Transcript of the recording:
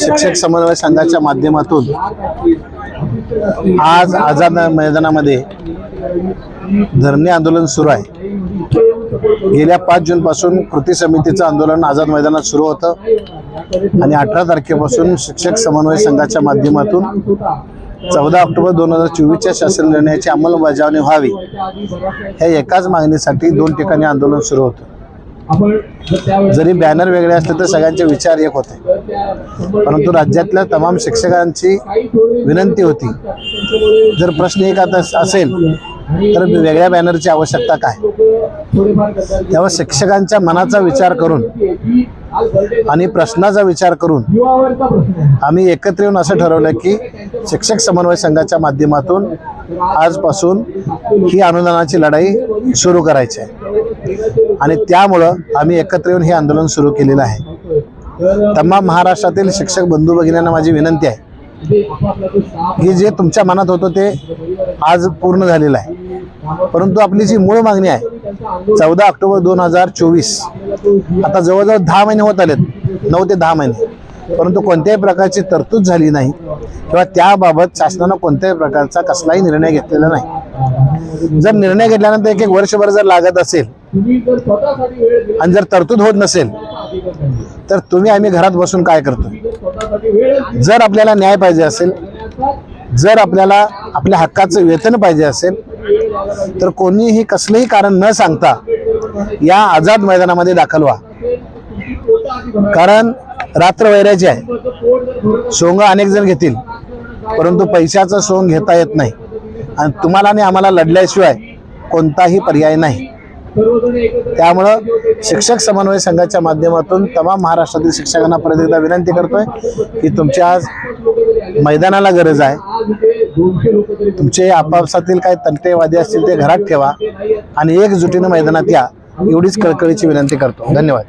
शिक्षक समन्वय संघाच्या माध्यमातून आज आझाद मैदानामध्ये धरणे आंदोलन सुरू आहे. गेल्या पाच जून पासून कृती समितीचं आंदोलन आझाद मैदानात सुरू होतं आणि अठरा तारखेपासून शिक्षक समन्वय संघाच्या माध्यमातून चौदा ऑक्टोबर दोन हजार चोवीसच्या शासन निर्णयाची अंमलबजावणी व्हावी. ह्या एकाच मागणीसाठी दोन ठिकाणी आंदोलन सुरू होतं. जरी बॅनर वेगळे असले तर सगळ्यांचे विचार एक होते. परंतु राज्यातल्या तमाम शिक्षकांची विनंती होती. जर प्रश्न एक आता असेल तर वेगळ्या बॅनरची आवश्यकता काय? तेव्हा शिक्षकांच्या मनाचा विचार करून आणि प्रश्नाचा विचार करून आम्ही एकत्र येऊन असं ठरवलं की शिक्षक समन्वय संघाच्या माध्यमातून आजपासून ही अनुदानाची लढाई सुरू करायची आहे. आणि त्यामुळं आम्ही एकत्र येऊन हे आंदोलन सुरू केलेलं आहे. तमाम महाराष्ट्रातील शिक्षक बंधू भगिनींना माझी विनंती आहे की जे तुमच्या मनात होतं ते आज पूर्ण झालेलं आहे. परंतु आपली जी मूळ मागणी आहे चौदा ऑक्टोबर दोन हजार चोवीस. आता जवळजवळ दहा महिने होत आलेत. नऊ ते दहा महिने. परंतु कोणत्याही प्रकारची तरतूद झाली नाही किंवा त्याबाबत शासनानं कोणत्याही प्रकारचा कसलाही निर्णय घेतलेला नाही. जर निर्णय घेतल्यानंतर एक एक वर्षभर जर लागत असेल आणि जर तरतूद होत नसेल तर तुम्ही आम्ही घरात बसून काय करतो जर आपल्याला न्याय पाहिजे असेल जर आपल्याला आपल्या हक्काचं वेतन पाहिजे असेल तर कोणीही कसलंही कारण न सांगता या आझाद मैदानामध्ये दाखल व्हा. कारण रात्र वैराची आहे. सोंग अनेक जण घेतील परंतु पैशाचं सोंग घेता येत नाही. आणि तुम्हाला आणि आम्हाला लढल्याशिवाय कोणताही पर्याय नाही. त्यामुळं शिक्षक समन्वय संघाच्या माध्यमातून तमाम महाराष्ट्रातील शिक्षकांना परत एकदा विनंती करतोय की तुमच्या आज मैदानाला गरज आहे. तुमचे आपापसातील काही तंटेवादी असतील ते घरात ठेवा आणि एकजुटीनं मैदानात या. एवढीच कळकळीची विनंती करतो. धन्यवाद.